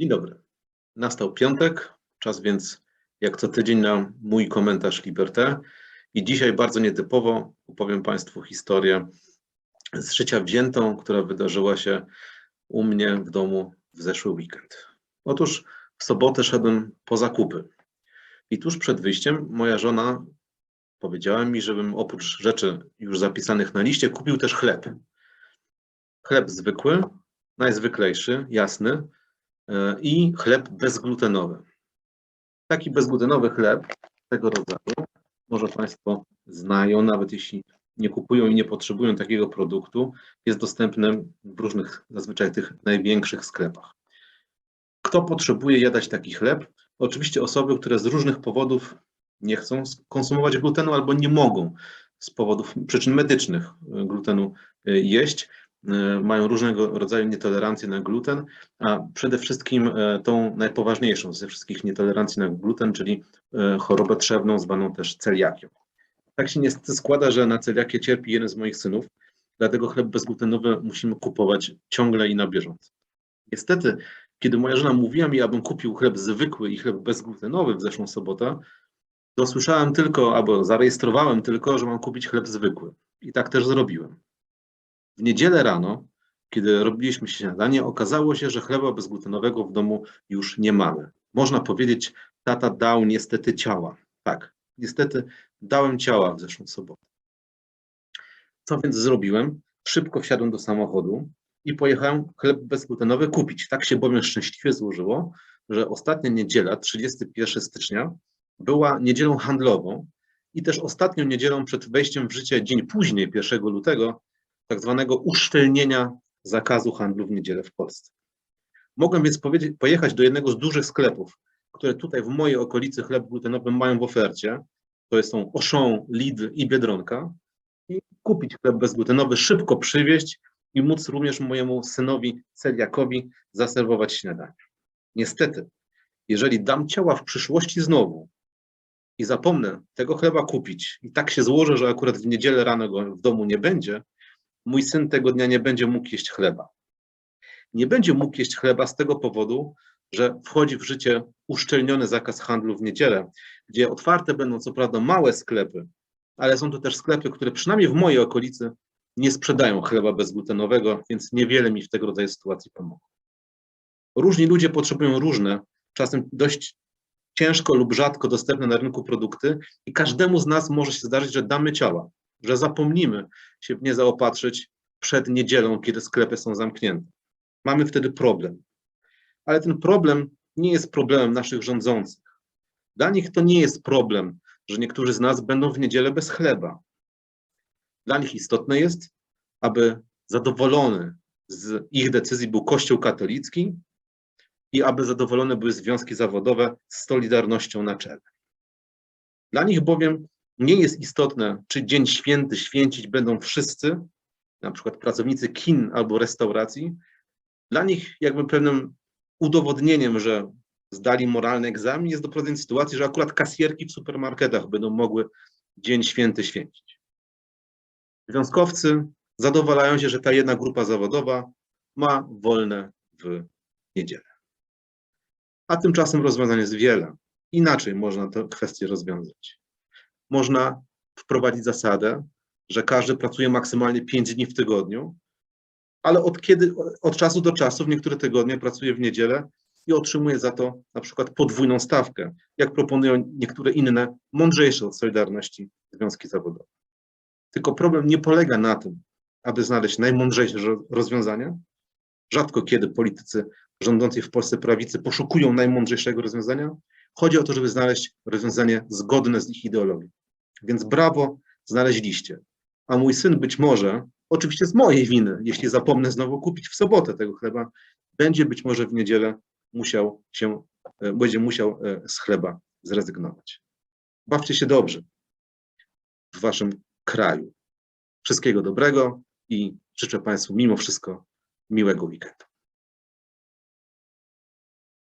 Dzień dobry. Nastał piątek, czas więc jak co tydzień na mój komentarz Liberté. I dzisiaj bardzo nietypowo opowiem Państwu historię z życia wziętą, która wydarzyła się u mnie w domu w zeszły weekend. Otóż w sobotę szedłem po zakupy i tuż przed wyjściem moja żona powiedziała mi, żebym oprócz rzeczy już zapisanych na liście kupił też chleb. Chleb zwykły, najzwyklejszy, jasny, i chleb bezglutenowy. Taki bezglutenowy chleb tego rodzaju, może Państwo znają, nawet jeśli nie kupują i nie potrzebują takiego produktu, jest dostępny w różnych, zazwyczaj tych największych sklepach. Kto potrzebuje jadać taki chleb? Oczywiście osoby, które z różnych powodów nie chcą konsumować glutenu albo nie mogą z powodów przyczyn medycznych glutenu jeść. E, mają różnego rodzaju nietolerancje na gluten, a przede wszystkim e, tą najpoważniejszą ze wszystkich nietolerancji na gluten, czyli e, chorobę trzewną, zwaną też celiakią. Tak się niestety składa, że na celiakię cierpi jeden z moich synów, dlatego chleb bezglutenowy musimy kupować ciągle i na bieżąco. Niestety, kiedy moja żona mówiła mi, abym kupił chleb zwykły i chleb bezglutenowy w zeszłą sobotę, to słyszałem tylko, albo zarejestrowałem tylko, że mam kupić chleb zwykły. I tak też zrobiłem. W niedzielę rano, kiedy robiliśmy śniadanie, okazało się, że chleba bezglutenowego w domu już nie mamy. Można powiedzieć, tata dał niestety ciała. Tak, niestety dałem ciała w zeszłą sobotę. Co więc zrobiłem? Szybko wsiadłem do samochodu i pojechałem chleb bezglutenowy kupić. Tak się bowiem szczęśliwie złożyło, że ostatnia niedziela, 31 stycznia, była niedzielą handlową i też ostatnią niedzielą przed wejściem w życie, dzień później, 1 lutego, tak zwanego uszczelnienia zakazu handlu w niedzielę w Polsce. Mogłem więc pojechać do jednego z dużych sklepów, które tutaj w mojej okolicy chleb glutenowy mają w ofercie. To są Auchan, Lidl i Biedronka. I kupić chleb bezglutenowy, szybko przywieźć i móc również mojemu synowi celiakowi zaserwować śniadanie. Niestety, jeżeli dam ciała w przyszłości znowu i zapomnę tego chleba kupić i tak się złoży, że akurat w niedzielę rano go w domu nie będzie, mój syn tego dnia nie będzie mógł jeść chleba. Nie będzie mógł jeść chleba z tego powodu, że wchodzi w życie uszczelniony zakaz handlu w niedzielę, gdzie otwarte będą co prawda małe sklepy, ale są to też sklepy, które przynajmniej w mojej okolicy nie sprzedają chleba bezglutenowego, więc niewiele mi w tego rodzaju sytuacji pomogło. Różni ludzie potrzebują różne, czasem dość ciężko lub rzadko dostępne na rynku produkty i każdemu z nas może się zdarzyć, że damy ciała że zapomnimy się w nie zaopatrzyć przed niedzielą, kiedy sklepy są zamknięte. Mamy wtedy problem. Ale ten problem nie jest problemem naszych rządzących. Dla nich to nie jest problem, że niektórzy z nas będą w niedzielę bez chleba. Dla nich istotne jest, aby zadowolony z ich decyzji był Kościół katolicki i aby zadowolone były związki zawodowe z Solidarnością na czele. Dla nich bowiem nie jest istotne, czy dzień święty święcić będą wszyscy, na przykład pracownicy kin albo restauracji. Dla nich jakby pewnym udowodnieniem, że zdali moralny egzamin jest doprowadzenie do sytuacji, że akurat kasjerki w supermarketach będą mogły dzień święty święcić. Związkowcy zadowalają się, że ta jedna grupa zawodowa ma wolne w niedzielę. A tymczasem rozwiązań jest wiele. Inaczej można tę kwestię rozwiązać można wprowadzić zasadę, że każdy pracuje maksymalnie 5 dni w tygodniu, ale od, kiedy, od czasu do czasu w niektóre tygodnie pracuje w niedzielę i otrzymuje za to na przykład podwójną stawkę, jak proponują niektóre inne, mądrzejsze od Solidarności związki zawodowe. Tylko problem nie polega na tym, aby znaleźć najmądrzejsze rozwiązania. Rzadko kiedy politycy rządzący w Polsce prawicy poszukują najmądrzejszego rozwiązania. Chodzi o to, żeby znaleźć rozwiązanie zgodne z ich ideologią. Więc brawo, znaleźliście. A mój syn być może, oczywiście z mojej winy, jeśli zapomnę znowu kupić w sobotę tego chleba, będzie być może w niedzielę musiał się, e, będzie musiał e, z chleba zrezygnować. Bawcie się dobrze w waszym kraju. Wszystkiego dobrego i życzę Państwu mimo wszystko miłego weekendu.